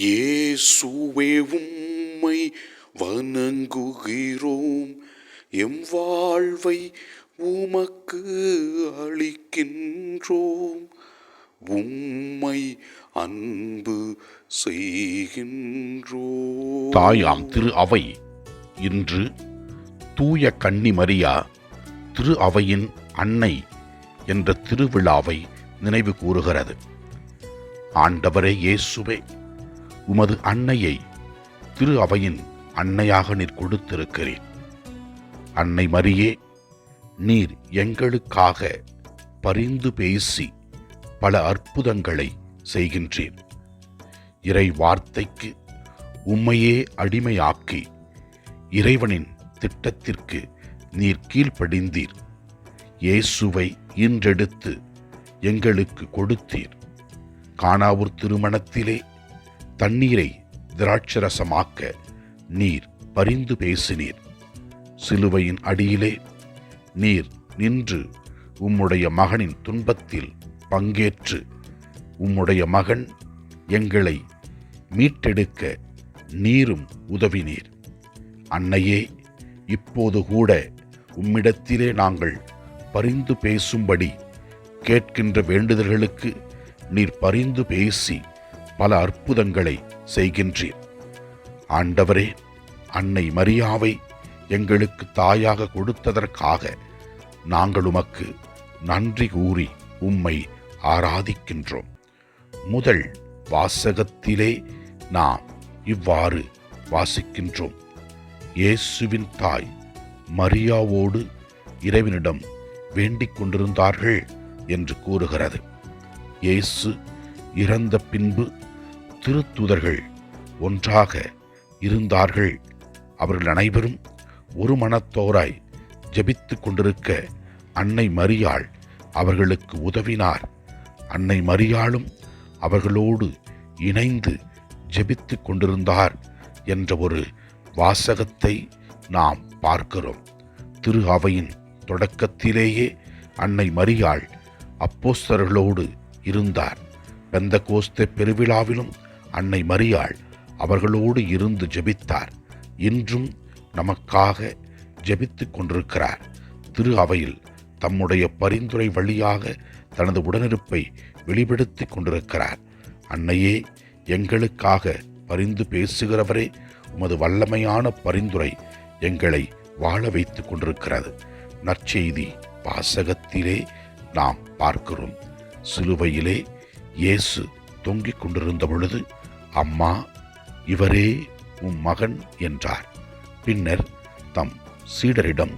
இயேசுவே உம்மை வணங்குகிறோம். எம் வாழ்வை உமக்கு அளிக்கின்றோம். உம்மை அன்பு செய்கின்றோம். தாயாம் திரு அவை இன்று தூய கன்னி மரியா திரு அவையின் அன்னை என்ற திருவிழாவை நினைவு கூறுகிறது. ஆண்டவரே இயேசுவே உமது அன்னையை திரு அவையின் அன்னையாக நீர் கொடுத்திருக்கிறேன் அன்னை மரியே நீர் எங்களுக்காக பரிந்து பேசி பல அற்புதங்களை செய்கின்றீர். இறை வார்த்தைக்கு உம்மையே அடிமையாக்கி இறைவனின் திட்டத்திற்கு நீர் கீழ்ப்படிந்தீர். இயேசுவை இன்றெடுத்து எங்களுக்கு கொடுத்தீர். காணாவூர் திருமணத்திலே தண்ணீரை திராட்சரசமாக்க நீர் பரிந்து பேசினீர். சிலுவையின் அடியிலே நீர் நின்று உம்முடைய மகனின் துன்பத்தில் பங்கேற்று உம்முடைய மகன் எங்களை மீட்டெடுக்க நீரும் உதவினீர். அன்னையே இப்போது கூட உம்மிடத்திலே நாங்கள் பரிந்து பேசும்படி கேட்கின்ற வேண்டுதல்களுக்கு நீர் பரிந்து பேசி பல அற்புதங்களை செய்கின்றீர். ஆண்டவரே அன்னை மரியாவை எங்களுக்கு தாயாக கொடுத்ததற்காக நாங்கள் உமக்கு நன்றி கூறி உம்மை ஆராதிக்கின்றோம். முதல் வாசகத்திலே நாம் இவ்வாறு வாசிக்கின்றோம். இயேசுவின் தாய் மரியாவோடு இறைவனிடம் வேண்டிக் கொண்டிருந்தார்கள் என்று கூறுகிறது. இயேசு இறந்த பின்பு திருத்துதர்கள் ஒன்றாக இருந்தார்கள். அவர்கள் அனைவரும் ஒரு மனத்தோராய் ஜெபித்து கொண்டிருக்க அன்னை மரியாள் அவர்களுக்கு உதவினார். அன்னை மரியாளும் அவர்களோடு இணைந்து ஜெபித்து கொண்டிருந்தார் என்ற ஒரு வாசகத்தை நாம் பார்க்கிறோம். திரு அவையின் தொடக்கத்திலேயே அன்னை மரியாள் அப்போஸ்தர்களோடு இருந்தார். பெந்த கோஸ்தே பெருவிழாவிலும் அன்னை மரியாள் அவர்களோடு இருந்து ஜெபித்தார். இன்றும் நமக்காக ஜெபித்துக் கொண்டிருக்கிறார். திரு அவையில் தம்முடைய பரிந்துரை வழியாக தனது உடனிருப்பை வெளிப்படுத்திக் கொண்டிருக்கிறார். அன்னையே எங்களுக்காக பரிந்து பேசுகிறவரே உமது வல்லமையான பரிந்துரை எங்களை வாழ வைத்துக் கொண்டிருக்கிறது. நற்செய்தி வாசகத்திலே நாம் பார்க்கிறோம். சிலுவையிலே இயேசு தொங்கிக் கொண்டிருந்த பொழுது அம்மா இவரே உம் மகன் என்றார். பின்னர் தம் சீடரிடம்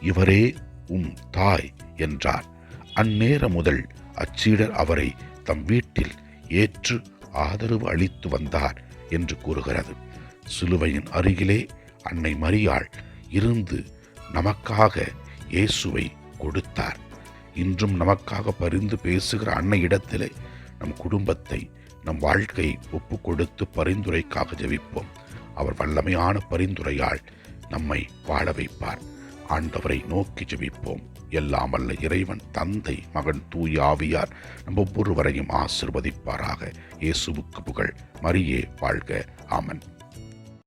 இவரே உம் தாய் என்றார். அந்நேர முதல் அச்சீடர் அவரை தம் வீட்டில் ஏற்று ஆதரவு அளித்து வந்தார் என்று கூறுகிறது. சிலுவையின் அருகிலே அன்னை மரியாள் இருந்து நமக்காக இயேசுவை கொடுத்தார். இன்றும் நமக்காக பரிந்து பேசுகிற அன்னை இடத்திலே நம் குடும்பத்தை நம் வாழ்க்கையை ஒப்பு கொடுத்து பரிந்துரைக்காக ஜெபிப்போம். அவர் வல்லமையான பரிந்துரையால் நம்மை வாழ வைப்பார். ஆண்டவரை நோக்கி ஜெபிப்போம். எல்லாம் வல்ல இறைவன் தந்தை மகன் தூய் ஆவியார் நம் ஒவ்வொருவரையும் ஆசிர்வதிப்பாராக. இயேசுவுக்கு புகழ். மரியே வாழ்க. ஆமன்.